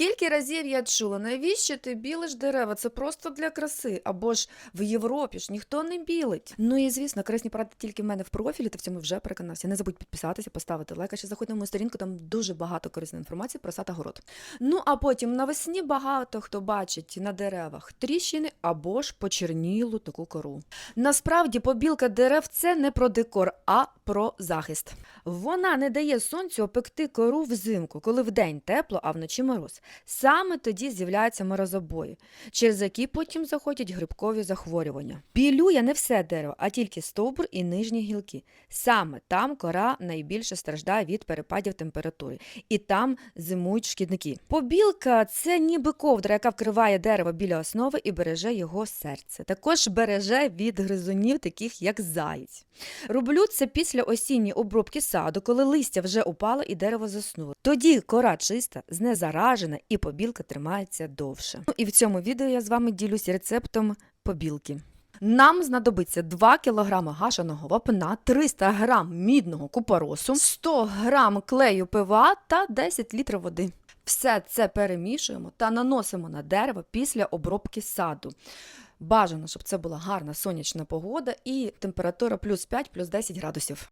Скільки разів я чула, навіщо ти білиш дерева? Це просто для краси. Або ж в Європі ж ніхто не білить. Ну і звісно, корисні поради тільки в мене в профілі, ти в цьому вже переконався. Не забудь підписатися, поставити лайк, а ще заходь на мою сторінку, там дуже багато корисної інформації про сад та. Ну а потім навесні багато хто бачить на деревах тріщини або ж почернілу таку кору. Насправді побілка дерев це не про декор, а про захист. Вона не дає сонцю опекти кору взимку, коли вдень тепло, а вночі мороз. Саме тоді з'являються морозобої, через які потім заходять грибкові захворювання. Білює не все дерево, а тільки стовбур і нижні гілки. Саме там кора найбільше страждає від перепадів температури, і там зимують шкідники. Побілка це ніби ковдра, яка вкриває дерево біля основи і береже його серце. Також береже від гризунів, таких як заєць. Роблю це після осінньої обробки саду, коли листя вже упало і дерево заснуло. Тоді кора чиста, знезаражена і побілка тримається довше. Ну і в цьому відео я з вами ділюсь рецептом побілки. Нам знадобиться 2 кг гашеного вапна, 300 г мідного купоросу, 100 г клею ПВА та 10 літрів води. Все це перемішуємо та наносимо на дерево після обробки саду. Бажано, щоб це була гарна сонячна погода і температура плюс 5, плюс 10 градусів.